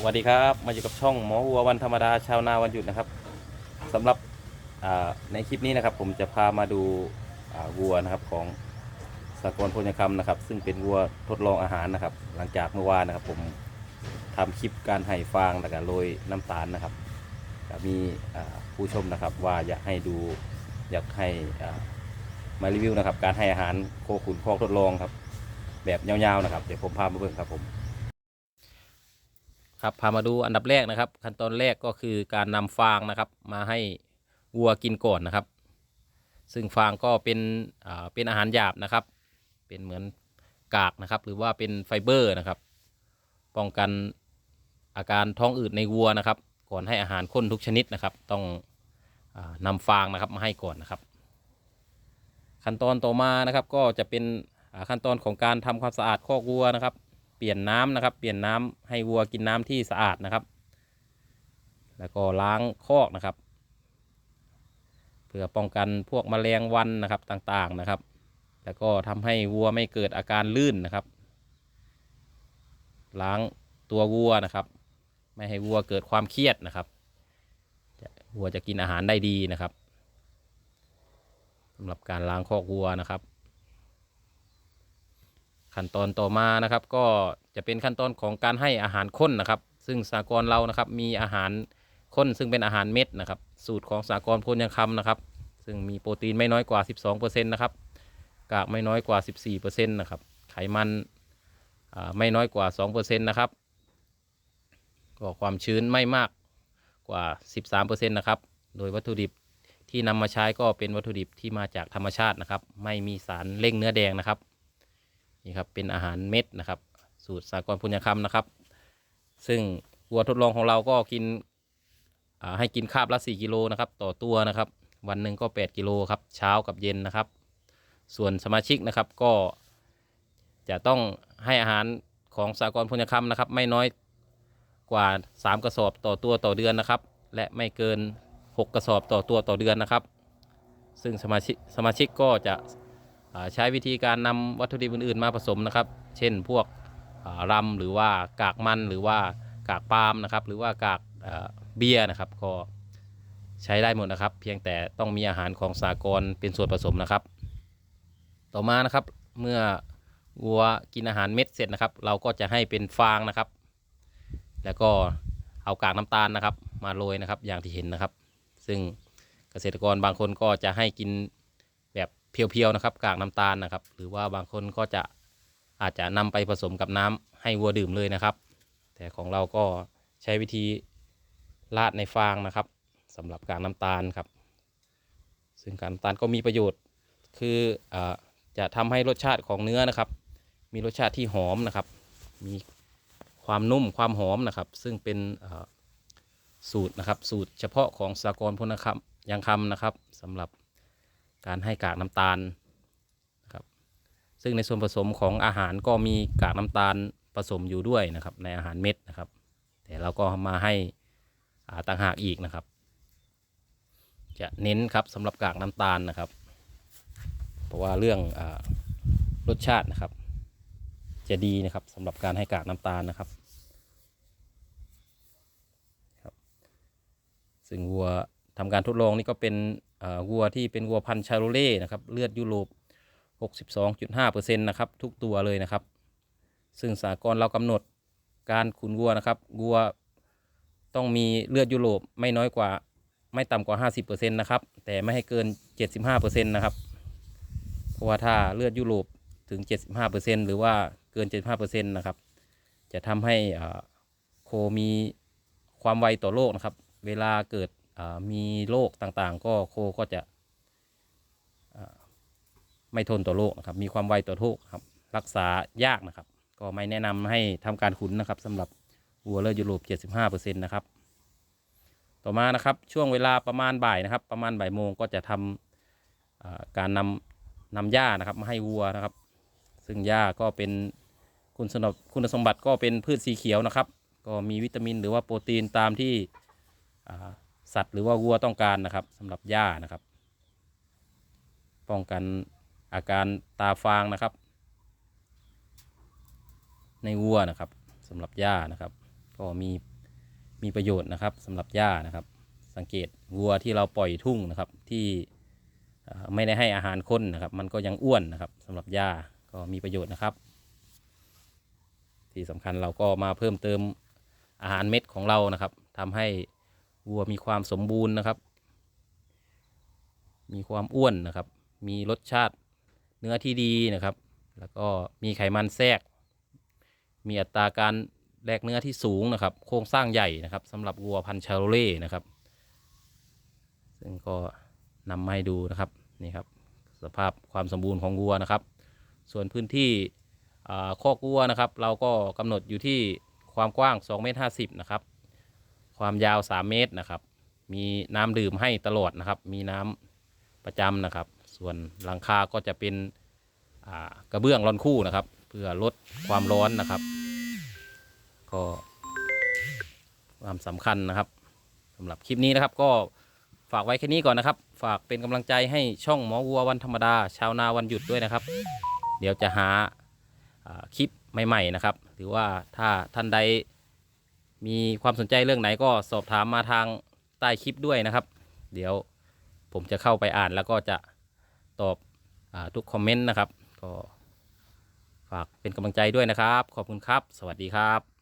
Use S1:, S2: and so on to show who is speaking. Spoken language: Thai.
S1: สวัสดีครับมาอยู่กับช่องหมอวัววันธรรมดาชาวนาวันหยุดนะครับสำหรับในคลิปนี้นะครับ ผมจะพามาดูวัวนะครับของสากลพลยคำนะครับ ซึ่งเป็นวัวทดลองอาหารนะครับ หลังจากเมื่อวานนะครับ ผมทำคลิปการให้ฟางแล้วก็โรยน้ำตาลนะครับมีผู้ชมนะครับ ว่าอยากให้ดูอยากให้มารีวิวนะครับ การให้อาหารโคขุนคอกทดลองครับ แบบยาวๆนะครับเดี๋ยวผมพามาเบิ่งครับผม ครับพามาดูอันดับแรกนะครับ ขั้นตอนแรกก็คือการนำฟางนะครับ มาให้วัวกินก่อนนะครับ ซึ่งฟางก็เป็นอ่าเป็นอาหารหยาบนะครับ เป็นเหมือนกากนะครับ หรือว่าเป็นไฟเบอร์นะครับ ป้องกันอาการท้องอืดในวัวนะครับ ก่อนให้อาหารข้นทุกชนิดนะครับ ต้องอานำฟางนะครับมาให้ก่อนนะครับ ขั้นตอนต่อมานะครับก็จะเป็นอ่าขั้นตอนของการทำความสะอาดคอกวัวนะครับ เปลี่ยนน้ำนะครับ เปลี่ยนน้ำให้วัวกินน้ำที่สะอาดนะครับ แล้วก็ล้างคอกนะครับ เพื่อป้องกันพวกแมลงวันนะครับต่างๆนะครับ แล้วก็ทำให้วัวไม่เกิดอาการลื่นนะครับ ล้างตัววัวนะครับ ไม่ให้วัวเกิดความเครียดนะครับวัวจะกินอาหารได้ดีนะครับสำหรับการล้างคอกวัวนะครับ ขั้นตอนต่อมานะครับ ก็จะเป็นขั้นตอนของการให้อาหารข้นนะครับ ซึ่งสากลเรานะครับมีอาหารข้นซึ่งเป็นอาหารเม็ดนะครับ สูตรของสากลพลยังคำนะครับ ซึ่งมีโปรตีนไม่น้อยกว่า 12%นะครับกากไม่น้อยกว่า 14%นะครับไขมันไม่น้อยกว่า 2%นะครับก็ความชื้นไม่มากกว่า 13%นะครับ โดยวัตถุดิบที่นำมาใช้ก็เป็นวัตถุดิบที่มาจากธรรมชาตินะครับ ไม่มีสารเร่งเนื้อแดงนะครับ นี่ครับเป็นอาหารเม็ดนะครับ สูตรสากลพุญคำนะครับ ซึ่งวัวทดลองของเราก็กินให้กินคาบละ 4 กิโลนะครับต่อตัวนะครับ วันหนึ่งก็ 8 กิโลครับเช้ากับเย็นนะครับ ส่วนสมาชิกนะครับก็จะต้องให้อาหารของสากลพุญคำนะครับ ไม่น้อยกว่า 3 กระสอบต่อตัวต่อเดือนนะครับ และไม่เกิน 6 กระสอบต่อตัวต่อเดือนนะครับ ซึ่งสมาชิกสมาชิกก็จะ ใช้วิธีการนำวัตถุดิบอื่นๆ มาผสมนะครับ เช่นพวกอ่าหรือว่ากากมันหรือว่ากากปาล์มนะครับ หรือว่ากากเบียร์นะครับก็ใช้ได้หมดนะครับ เพียงแต่ต้องมีอาหารของสากลเป็นส่วนผสมนะครับ ต่อมานะครับเมื่อวัวกินอาหารเม็ดเสร็จนะครับ เราก็จะให้เป็นฟางนะครับ แล้วก็เอากากน้ำตาลนะครับ มาโรยนะครับอย่างที่เห็นนะครับ ซึ่งเกษตรกรบางคนก็จะให้กิน เพียวๆนะครับ กากน้ำตาลนะครับ หรือว่าบางคนก็จะอาจจะนำไปผสมกับน้ำให้วัวดื่มเลยนะครับ แต่ของเราก็ใช้วิธีราดในฟางนะครับสำหรับกากน้ำตาลครับ ซึ่งกากน้ำตาลก็มีประโยชน์คืออจะทำให้รสชาติของเนื้อนะครับ มีรสชาติที่หอมนะครับ มีความนุ่มความหอมนะครับ ซึ่งเป็นสูตรนะครับ สูตรเฉพาะของสากลพลนะครับยังคำนะครับสำหรับ การให้กากน้ำตาลนะครับซึ่งในส่วนผสมของอาหารก็มีกากน้ำตาลผสมอยู่ด้วยนะครับ ในอาหารเม็ดนะครับ แต่เราก็มาให้าต่างหากอีกนะครับ จะเน้นครับสำหรับกากน้ำตาลนะครับ เพราะว่าเรื่องอรสชาตินะครับ จะดีนะครับสำหรับการให้กากน้ำตาลนะครับครับ ซึ่งวัวทำการทดลองนี่ก็เป็น วัวที่เป็นวัวพันธุ์ชาโรเล่นะครับเลือดยุโรป 62.5%นะครับทุกตัวเลยนะครับ ซึ่งสากลเรากำหนดการขุนวัวนะครับวัวต้องมีเลือดยุโรปไม่น้อยกว่าไม่ต่ำกว่า 50%นะครับแต่ไม่ให้เกิน 75%นะครับเพราะว่าถ้าเลือดยุโรปถึง 75%หรือว่าเกิน 75%นะครับจะทำให้โคมีความไวต่อโรคนะครับ เวลาเกิด มีโรคต่างๆ ก็โคก็จะไม่ทนต่อโรคนะครับ มีความไวต่อโรคครับ รักษายากนะครับ ก็ไม่แนะนำให้ทำการขุนนะครับสำหรับวัวเลอร์ยุโรป 75%นะครับ ต่อมานะครับช่วงเวลาประมาณบ่ายนะครับ ประมาณบ่ายโมงก็จะทำอ่าการนำนำหญ้านะครับมาให้วัวนะครับ ซึ่งหญ้าก็เป็นคุณสมบัติคุณสมบัติก็เป็นพืชสีเขียวนะครับ ก็มีวิตามินหรือว่าโปรตีนตามที่ สัตว์หรือว่าวัวต้องการนะครับสำหรับหญ้านะครับ ป้องกันอาการตาฟางนะครับ ในวัวนะครับสำหรับหญ้านะครับ ก็มีมีประโยชน์นะครับสำหรับหญ้านะครับ สังเกตวัวที่เราปล่อยทุ่งนะครับที่ไม่ได้ให้อาหารคนนะครับ มันก็ยังอ้วนนะครับสำหรับหญ้าก็มีประโยชน์นะครับ ที่สำคัญเราก็มาเพิ่มเติมอาหารเม็ดของเรานะครับทำให้ วัวมีความสมบูรณ์นะครับ มีความอ้วนนะครับ มีรสชาติเนื้อที่ดีนะครับ แล้วก็มีไขมันแทรก มีอัตราการแลกเนื้อที่สูงนะครับ โครงสร้างใหญ่นะครับสำหรับวัวพันชาโรเล่นะครับ ซึ่งก็นำมาให้ดูนะครับนี่ครับ สภาพความสมบูรณ์ของวัวนะครับ ส่วนพื้นที่คอกวัวนะครับ เราก็กำหนดอยู่ที่ความกว้าง2เมตร50นะครับ ความยาว3เมตรนะครับ มีน้ำดื่มให้ตลอดนะครับ มีน้ำประจำนะครับ ส่วนหลังคาก็จะเป็นกระเบื้องรอนคู่นะครับ เพื่อลดความร้อนนะครับ ก็ความสำคัญนะครับสำหรับคลิปนี้นะครับก็ฝากไว้แค่นี้ก่อนนะครับ ฝากเป็นกำลังใจให้ช่องหมอวัววันธรรมดา ชาวนาวันหยุดด้วยนะครับ เดี๋ยวจะหาคลิปใหม่ ๆ นะครับ หรือว่าถ้าท่านใด มีความสนใจเรื่องไหนก็สอบถามมาทางใต้คลิปด้วยนะครับ เดี๋ยวผมจะเข้าไปอ่านแล้วก็จะตอบอทุกคอมเมนต์นะครับ ก็ฝากเป็นกำลังใจด้วยนะครับ ขอบคุณครับ สวัสดีครับ